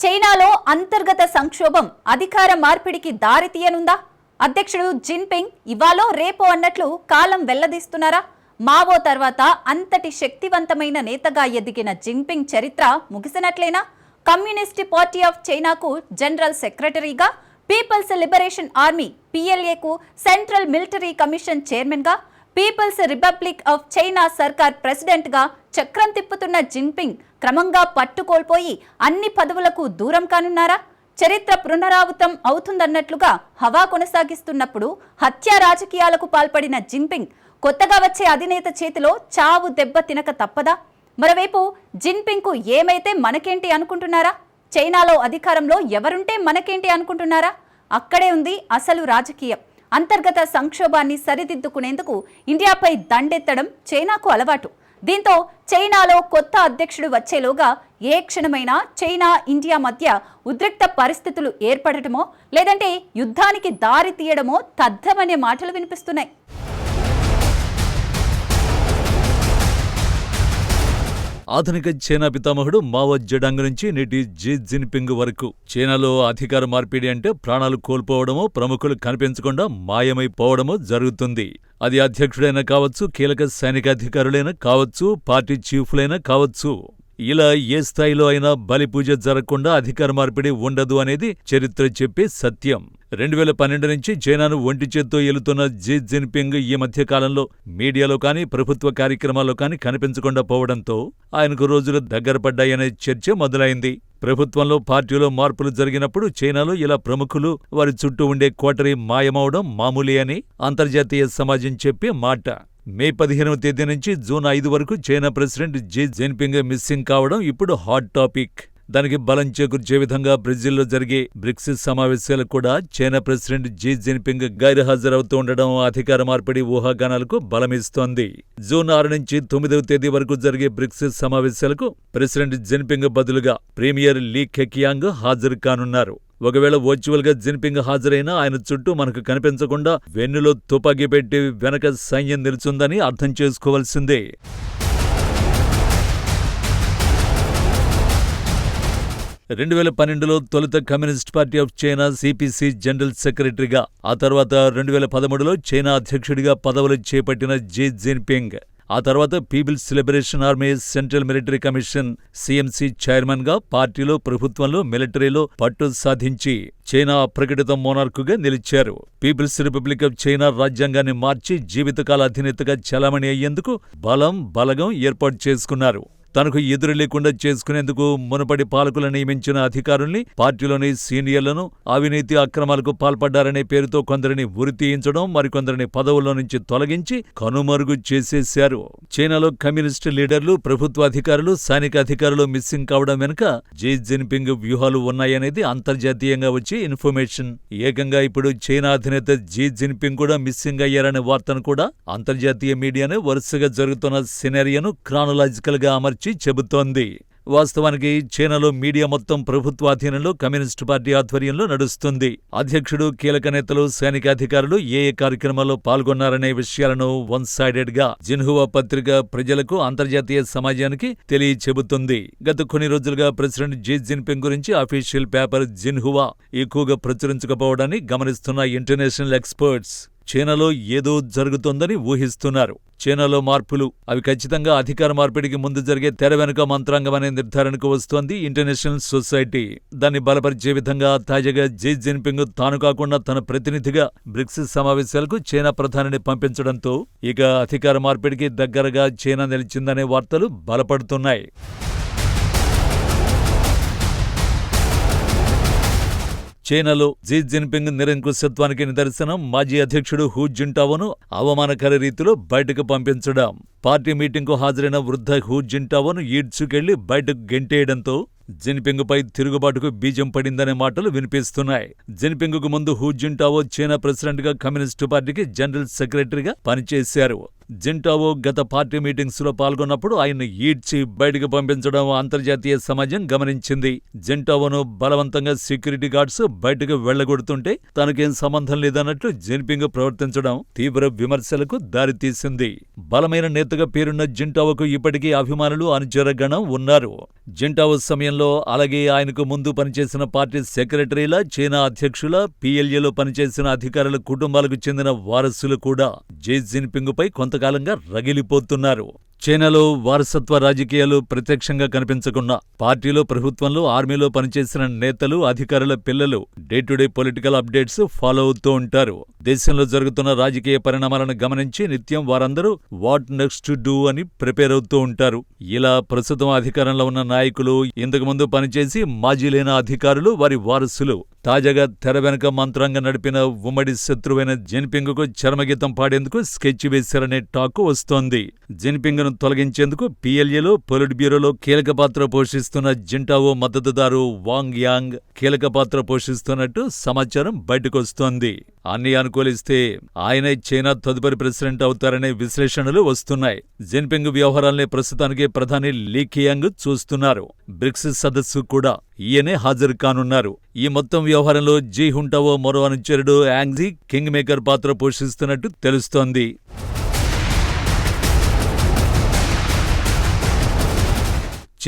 చైనాలో అంతర్గత సంక్షోభం అధికార మార్పిడికి దారితీయనుందా అధ్యక్షుడు జిన్పింగ్ ఇవాళో రేపో అన్నట్లు కాలం వెల్లదీస్తున్నారా? మావో తర్వాత అంతటి శక్తివంతమైన నేతగా ఎదిగిన జిన్పింగ్ చరిత్ర ముగిసినట్లేనా? కమ్యూనిస్ట్ పార్టీ ఆఫ్ చైనాకు జనరల్ సెక్రటరీగా పీపుల్స్ లిబరేషన్ ఆర్మీ పిఎల్ఏకు సెంట్రల్ మిలిటరీ కమిషన్ చైర్మన్గా పీపుల్స్ రిపబ్లిక్ ఆఫ్ చైనా సర్కార్ ప్రెసిడెంట్గా చక్రం తిప్పుతున్న జిన్పింగ్ క్రమంగా పట్టుకోల్పోయి అన్ని పదవులకు దూరం కానున్నారా? చరిత్ర పునరావృతం అవుతుందన్నట్లుగా హవా కొనసాగిస్తున్నప్పుడు హత్య రాజకీయాలకు పాల్పడిన జిన్పింగ్ కొత్తగా వచ్చే అధినేత చేతిలో చావు దెబ్బ తినక తప్పదా? మరోవైపు జిన్పింగ్కు ఏమైతే మనకేంటి అనుకుంటున్నారా? చైనాలో అధికారంలో ఎవరుంటే మనకేంటి అనుకుంటున్నారా? అక్కడే ఉంది అసలు రాజకీయం. అంతర్గత సంక్షోభాన్ని సరిదిద్దుకునేందుకు ఇండియాపై దండెత్తడం చైనాకు అలవాటు. దీంతో చైనాలో కొత్త అధ్యక్షుడు వచ్చేలోగా ఏ క్షణమైనా చైనా ఇండియా మధ్య ఉద్రిక్త పరిస్థితులు ఏర్పడటమో లేదంటే యుద్ధానికి దారి తీయడమో తథ్యమనే మాటలు వినిపిస్తున్నాయి. ఆధునిక చైనా పితామహుడు మావో జడాంగ్ నుంచి నేటి జీ జిన్పింగ్ వరకు. చైనాలో అధికార మార్పిడి అంటే ప్రాణాలు కోల్పోవడమో ప్రముఖులు కనిపించకుండా మాయమైపోవడమో జరుగుతుంది. అది అధ్యక్షుడైనా కావచ్చు కీలక సైనికాధికారులైనా కావచ్చు పార్టీ చీఫ్లైనా కావచ్చు. ఇలా ఏ స్థాయిలో అయినా బలి పూజ జరగకుండా అధికార మార్పిడి ఉండదు అనేది చరిత్ర చెప్పే సత్యం. రెండు వేల పన్నెండు నుంచి చైనాను ఒంటి చేత్తో ఏలుతున్న జీ జిన్పింగ్ ఈ మధ్య కాలంలో మీడియాలో కానీ ప్రభుత్వ కార్యక్రమాల్లో కానీ కనిపించకుండా పోవడంతో ఆయనకు రోజులు దగ్గరపడ్డాయనే చర్చ మొదలైంది. ప్రభుత్వంలో పార్టీలో మార్పులు జరిగినప్పుడు చైనాలో ఇలా ప్రముఖులు వారి చుట్టూ ఉండే కోటరీ మాయమవడం మామూలే అని అంతర్జాతీయ సమాజం చెప్పే మాట. మే పదిహేనవ తేదీ నుంచి జూన్ ఐదు వరకు China president Xi Jinping missing కావడం ఇప్పుడు హాట్ టాపిక్. దానికి బలం చేకూర్చే విధంగా బ్రెజిల్లో జరిగే బ్రిక్స్ సమావేశాలకు కూడా చైనా ప్రెసిడెంట్ జీ జిన్పింగ్ గైర్హాజరవుతూ ఉండడం అధికార మార్పిడి ఊహాగానాలకు బలమిస్తోంది. జూన్ ఆరు నుంచి తొమ్మిదవ తేదీ వరకు జరిగే బ్రిక్స్ సమావేశాలకు ప్రెసిడెంట్ జిన్పింగ్ బదులుగా ప్రీమియర్ లీ కెకియాంగ్ హాజరు కానున్నారు. ఒకవేళ వర్చువల్గా జిన్పింగ్ హాజరైనా ఆయన చుట్టూ మనకు కనిపించకుండా వెన్నులో తుపాకీ పెట్టి వెనక సైన్యం నిలుచుందని అర్థం చేసుకోవాల్సిందే. రెండు వేల పన్నెండులో తొలుత Communist Party of China CPC general సెక్రటరీగా ఆ తర్వాత రెండు వేల పదమూడులో చైనా అధ్యక్షుడిగా పదవులు చేపట్టిన జీ జిన్పింగ్ ఆ తర్వాత People's Liberation Army Central Military Commission CMC చైర్మన్గా పార్టీలో ప్రభుత్వంలో మిలిటరీలో పట్టు సాధించి చైనా అప్రకటిత మోనార్కుగా నిలిచారు. పీపుల్స్ రిపబ్లిక్ ఆఫ్ చైనా రాజ్యాంగాన్ని మార్చి జీవితకాల అధినేతగా చలామణి అయ్యేందుకు బలం బలగం ఏర్పాటు చేసుకున్నారు. తనకు ఎదురు లేకుండా చేసుకునేందుకు మునుపటి పాలకులు నియమించిన అధికారుల్ని పార్టీలోని సీనియర్లను అవినీతి అక్రమాలకు పాల్పడ్డారనే పేరుతో కొందరిని ఉరి తీయించడం మరికొందరిని పదవుల్లో నుంచి తొలగించి కనుమరుగు చేసేశారు. చైనాలో కమ్యూనిస్టు లీడర్లు ప్రభుత్వ అధికారులు సైనిక అధికారులు మిస్సింగ్ కావడం వెనుక జీ జిన్పింగ్ వ్యూహాలు ఉన్నాయనేది అంతర్జాతీయంగా వచ్చే ఇన్ఫర్మేషన్. ఏకంగా ఇప్పుడు చైనా అధినేత జీ జిన్పింగ్ కూడా మిస్సింగ్ అయ్యారనే వార్తను కూడా అంతర్జాతీయ మీడియాను వరుసగా జరుగుతున్న సినారియాను క్రానలాజికల్గా అమర్చి చెబుతోంది. వాస్తవానికి చైనాలో మీడియా మొత్తం ప్రభుత్వాధీనంలో కమ్యూనిస్టు పార్టీ ఆధ్వర్యంలో నడుస్తుంది. అధ్యక్షుడు కీలక నేతలు సైనికాధికారులు ఏ ఏ కార్యక్రమాల్లో పాల్గొన్నారనే విషయాలను వన్ సైడెడ్గా జిన్హువా పత్రిక ప్రజలకు అంతర్జాతీయ సమాజానికి తెలియచెబుతుంది. గత కొన్ని రోజులుగా ప్రెసిడెంట్ జీ జిన్పింగ్ గురించి అఫీషియల్ పేపర్ జిన్హువా ఎక్కువగా ప్రచురించకపోవడాన్ని గమనిస్తున్న ఇంటర్నేషనల్ ఎక్స్పర్ట్స్ చైనాలో ఏదో జరుగుతోందని ఊహిస్తున్నారు. చైనాలో మార్పులు అవి ఖచ్చితంగా అధికార మార్పిడికి ముందు జరిగే తెర వెనుక మంత్రాంగం అనే నిర్ధారణకు వస్తోంది ఇంటర్నేషనల్ సొసైటీ. దాన్ని బలపరిచే విధంగా తాజాగా జీ జిన్పింగ్ తాను కాకుండా తన ప్రతినిధిగా బ్రిక్స్ సమావేశాలకు చైనా ప్రధానిని పంపించడంతో ఇక అధికార మార్పిడికి దగ్గరగా చైనా నిలిచిందనే వార్తలు బలపడుతున్నాయి. చైనాలో జీ జిన్పింగ్ నిరంకుశత్వానికి నిదర్శనం మాజీ అధ్యక్షుడు హూ జింటావోను అవమానకర రీతిలో బయటకు పంపించడం. పార్టీ మీటింగ్కు హాజరైన వృద్ధ హూ జింటావోను ఈడ్చుకెళ్ళి బయటకు గెంటేయడంతో జిన్పింగ్పై తిరుగుబాటుకు బీజం పడిందనే మాటలు వినిపిస్తున్నాయి. జిన్పింగ్కు ముందు హూ జింటావో చైనా ప్రెసిడెంట్గా కమ్యూనిస్టు పార్టీకి జనరల్ సెక్రటరీగా పనిచేశారు. జింటావో గత పార్టీ మీటింగ్స్లో పాల్గొన్నప్పుడు ఆయన్ని ఈడ్చి బయటకు పంపించడం అంతర్జాతీయ సమాజం గమనించింది. జింటావోను బలవంతంగా సెక్యూరిటీ గార్డ్స్ బయటకు వెళ్ళగొడుతుంటే తనకేం సంబంధం లేదన్నట్లు జిన్పింగ్ ప్రవర్తించడం తీవ్ర విమర్శలకు దారితీసింది. బలమైన నేతగా పేరున్న జింటావోకు ఇప్పటికీ అభిమానులు అనుచరగణం ఉన్నారు. జింటావో సమయంలో అలాగే ఆయనకు ముందు పనిచేసిన పార్టీ సెక్రటరీల చైనా అధ్యక్షుల పిఎల్ఏలో పనిచేసిన అధికారుల కుటుంబాలకు చెందిన వారసులు కూడా. జై జిన్పింగ్ పై కొంతకాలంగా రగిలిపోతున్నారు. చైనాలో వారసత్వ రాజకీయాలు ప్రత్యక్షంగా కనిపించకుండా పార్టీలో ప్రభుత్వంలో ఆర్మీలో పనిచేసిన నేతలు అధికారుల పిల్లలు day to day political updates follow అవుతూ ఉంటారు. దేశంలో జరుగుతున్న రాజకీయ పరిణామాలను గమనించి నిత్యం వారందరూ వాట్ నెక్స్ట్ డూ అని ప్రిపేర్ అవుతూ ఉంటారు. ఇలా ప్రస్తుతం అధికారంలో ఉన్న నాయకులు ఇంతకుముందు పనిచేసి మాజీ లేని అధికారులు వారి వారసులు తాజాగా తెర వెనుక మంత్రంగా నడిపిన ఉమ్మడి శత్రువైన జిన్పింగ్కు చర్మగీతం పాడేందుకు స్కెచ్ వేశారనే టాక్ వస్తోంది. జిన్పింగ్ను తొలగించేందుకు పీఎల్ఏలో పొలిట్ బ్యూరోలో కీలక పాత్ర పోషిస్తున్న జింటావో మద్దతుదారు వాంగ్ యాంగ్ కీలక పాత్ర పోషిస్తున్నట్టు సమాచారం బయటకొస్తోంది అన్ని అనుకూలిస్తే ఆయనే చైనా తదుపరి ప్రెసిడెంట్ అవుతారనే విశ్లేషణలు వస్తున్నాయి. జిన్పింగ్ వ్యవహారాల్ని ప్రస్తుతానికి ప్రధాని లీకియాంగ్ చూస్తున్నారు. బ్రిక్స్ సదస్సు కూడా ఈయనే హాజరు కానున్నారు. ఈ మొత్తం వ్యవహారంలో జీ హుంటావో మరో అనుచరుడు యాంగ్జీ కింగ్ మేకర్ పాత్ర పోషిస్తున్నట్టు తెలుస్తోంది.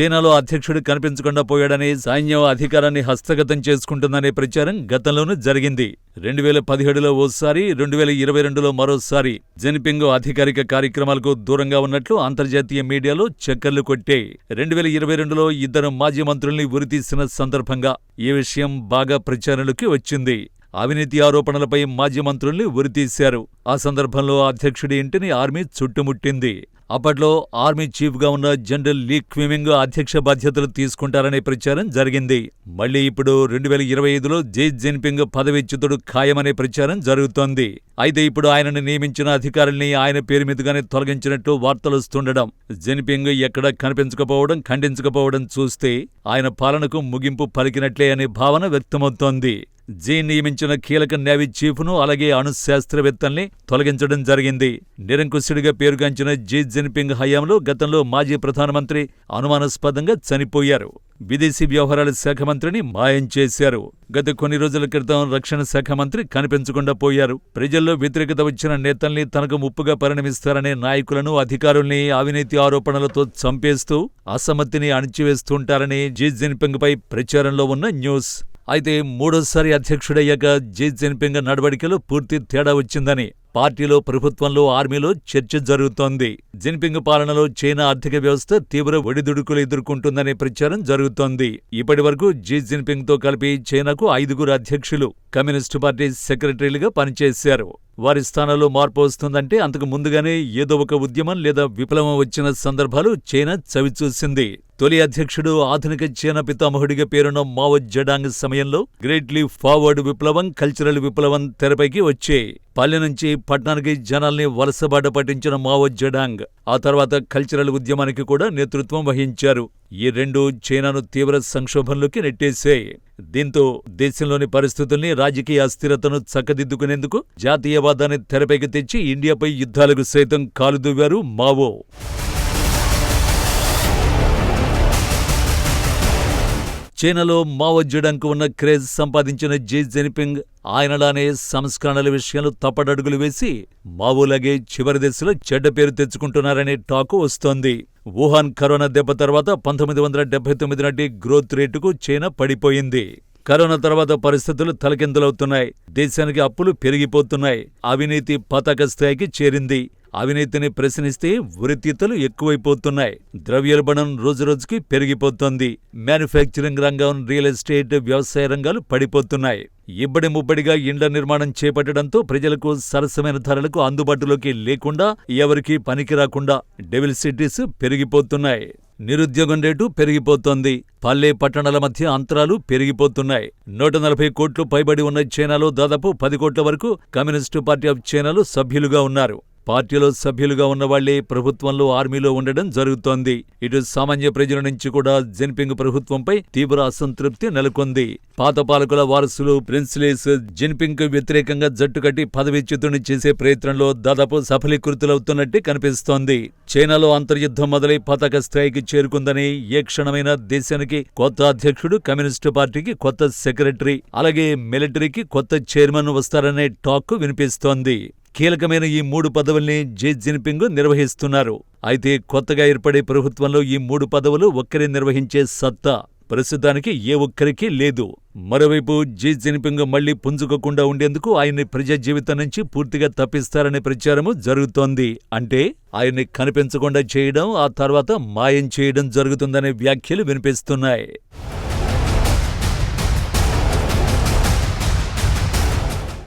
చైనాలో అధ్యక్షుడు కనిపించకుండా పోయాడని సైన్యం అధికారాన్ని హస్తగతం చేసుకుంటుందనే ప్రచారం గతంలోనూ జరిగింది. రెండు వేల పదిహేడులో ఓసారి రెండు వేల ఇరవై రెండులో మరోసారి జిన్పింగ్ అధికారిక కార్యక్రమాలకు దూరంగా ఉన్నట్లు అంతర్జాతీయ మీడియాలో చక్కర్లు కొట్టే రెండు వేల ఇరవై రెండులో ఇద్దరు మాజీ మంత్రుల్ని ఉరితీసిన సందర్భంగా ఈ విషయం బాగా ప్రచారంలోకి వచ్చింది. అవినీతి ఆరోపణలపై మాజీ మంత్రుల్ని ఉరితీశారు. ఆ సందర్భంలో అధ్యక్షుడి ఇంటిని ఆర్మీ చుట్టుముట్టింది. అప్పట్లో ఆర్మీ చీఫ్గా ఉన్న జనరల్ లీ క్విమింగ్ అధ్యక్ష బాధ్యతలు తీసుకుంటారనే ప్రచారం జరిగింది. మళ్ళీ ఇప్పుడు రెండు వేల ఇరవై ఐదులో జే జిన్పింగ్ పదవిచ్యుతుడు ఖాయమనే ప్రచారం జరుగుతోంది. అయితే ఇప్పుడు ఆయనను నియమించిన అధికారుల్ని ఆయన పేరు మీదుగానే తొలగించినట్టు వార్తలొస్తుండడం జిన్పింగ్ ఎక్కడ కనిపించకపోవడం ఖండించకపోవడం చూస్తే ఆయన పాలనకు ముగింపు పలికినట్లే అనే భావన వ్యక్తమవుతోంది. జీ నియమించిన కీలక నేవీ చీఫ్ను అలాగే అణు శాస్త్రవేత్తల్ని తొలగించడం జరిగింది. నిరంకుశుడిగా పేరుగాంచిన జీ జిన్పింగ్ హయాంలో గతంలో మాజీ ప్రధానమంత్రి అనుమానాస్పదంగా చనిపోయారు. విదేశీ వ్యవహారాల శాఖ మంత్రిని మాయం చేశారు. గత కొన్ని రోజుల క్రితం రక్షణ శాఖ మంత్రి కనిపించకుండా పోయారు. ప్రజల్లో వ్యతిరేకత వచ్చిన నేతల్ని తనకు ముప్పుగా పరిణమిస్తారనే నాయకులను అధికారుల్ని అవినీతి ఆరోపణలతో చంపేస్తూ అసమ్మతిని అణిచివేస్తుంటారని జీ జిన్పింగ్ పై ప్రచారంలో ఉన్న న్యూస్. అయితే మూడోసారి అధ్యక్షుడయ్యాక జీ జిన్పింగ్ నడవడికలో పూర్తి తేడా వచ్చిందని పార్టీలో ప్రభుత్వంలో ఆర్మీలో చర్చ జరుగుతోంది. జిన్పింగ్ పాలనలో చైనా ఆర్థిక వ్యవస్థ తీవ్ర ఒడిదుడుకులు ఎదుర్కొంటుందనే ప్రచారం జరుగుతోంది. ఇప్పటి వరకు జీ జిన్పింగ్తో కలిపి చైనాకు ఐదుగురు అధ్యక్షులు కమ్యూనిస్టు పార్టీ సెక్రటరీలుగా పనిచేశారు. వారి స్థానంలో మార్పు వస్తుందంటే అంతకు ముందుగానే ఏదో ఒక ఉద్యమం లేదా విప్లవం వచ్చిన సందర్భాలు చైనా చవిచూసింది. తొలి అధ్యక్షుడు ఆధునిక చైనా పితామహుడిగా పేరున్న మావో జడాంగ్ సమయంలో గ్రేట్ లీ ఫార్వర్డ్ విప్లవం కల్చరల్ విప్లవం తెరపైకి వచ్చే. పల్లె నుంచి పట్టణానికి జనాల్ని వలసబాట పట్టించిన మావో జడాంగ్ ఆ తర్వాత కల్చరల్ ఉద్యమానికి కూడా నేతృత్వం వహించారు. ఈ రెండు చైనాను తీవ్ర సంక్షోభంలోకి నెట్టేశాయి. దీంతో దేశంలోని పరిస్థితుల్ని రాజకీయ అస్థిరతను చక్కదిద్దుకునేందుకు జాతీయవాదాన్ని తెరపైకి తెచ్చి ఇండియాపై యుద్ధాలకు సైతం కాలుదూవారు మావో. చైనాలో మావో ఉన్న క్రేజ్ సంపాదించిన జీ జిన్పింగ్ ఆయనలానే సంస్కరణల విషయంలో తప్పడడుగులు వేసి మావోలాగే చివరి దశలో చెడ్డ పేరు తెచ్చుకుంటున్నారనే టాకు వస్తోంది. వుహాన్ కరోనా దెబ్బ తర్వాత పంతొమ్మిది వందల డెబ్బై తొమ్మిది నాటి గ్రోత్ రేటుకు చైనా పడిపోయింది. కరోనా తర్వాత పరిస్థితులు తలకిందులవుతున్నాయి. దేశానికి అప్పులు పెరిగిపోతున్నాయి. అవినీతి పతాక స్థాయికి చేరింది. అవినీతిని ప్రశ్నిస్తే వృత్తితలు ఎక్కువైపోతున్నాయి. ద్రవ్యోల్బణం రోజురోజుకి పెరిగిపోతోంది. మ్యానుఫ్యాక్చరింగ్ రంగం రియల్ ఎస్టేట్ వ్యవసాయ రంగాలు పడిపోతున్నాయి. ఇబ్బడి ముబ్బడిగా ఇండ్ల నిర్మాణం చేపట్టడంతో ప్రజలకు సరసమైన ధరలకు అందుబాటులోకి లేకుండా ఎవరికీ పనికి రాకుండా డెవిల్ సిటీస్ పెరిగిపోతున్నాయి. నిరుద్యోగం రేటు పెరిగిపోతోంది. పల్లె పట్టణాల మధ్య అంతరాలు పెరిగిపోతున్నాయి. నూట నలభై కోట్లు పైబడి ఉన్న చైనాలో దాదాపు పది కోట్ల వరకు కమ్యూనిస్టు పార్టీ ఆఫ్ చైనాలో సభ్యులుగా ఉన్నారు. పార్టీలో సభ్యులుగా ఉన్నవాళ్ళే ప్రభుత్వంలో ఆర్మీలో ఉండడం జరుగుతోంది. ఇటు సామాన్య ప్రజల నుంచి కూడా జిన్పింగ్ ప్రభుత్వంపై తీవ్ర అసంతృప్తి నెలకొంది. పాత పాలకుల వారసులు ప్రిన్స్లేస్ జిన్పింగ్ వ్యతిరేకంగా జట్టుకట్టి పదవిచ్యుతుని చేసే ప్రయత్నంలో దాదాపు సఫలీకృతులవుతున్నట్టే కనిపిస్తోంది. చైనాలో అంతర్యుద్ధం మొదలై పతాక స్థాయికి చేరుకుందని ఏ క్షణమైన దేశానికి కొత్త అధ్యక్షుడు కమ్యూనిస్టు పార్టీకి కొత్త సెక్రటరీ అలాగే మిలిటరీకి కొత్త చైర్మన్ వస్తారనే టాక్ వినిపిస్తోంది. కీలకమైన ఈ మూడు పదవుల్ని జీ జిన్పింగ్ నిర్వహిస్తున్నారు. అయితే కొత్తగా ఏర్పడే ప్రభుత్వంలో ఈ మూడు పదవులు ఒక్కరే నిర్వహించే సత్తా ప్రస్తుతానికి ఏ ఒక్కరికి లేదు. మరోవైపు జీ జిన్పింగ్ మళ్ళీ పుంజుకోకుండా ఉండేందుకు ఆయన్ని ప్రజా జీవితం నుంచి పూర్తిగా తప్పిస్తారనే ప్రచారము జరుగుతోంది. అంటే ఆయన్ని కనిపించకుండా చేయడం ఆ తర్వాత మాయం చేయడం జరుగుతుందనే వ్యాఖ్యలు వినిపిస్తున్నాయి.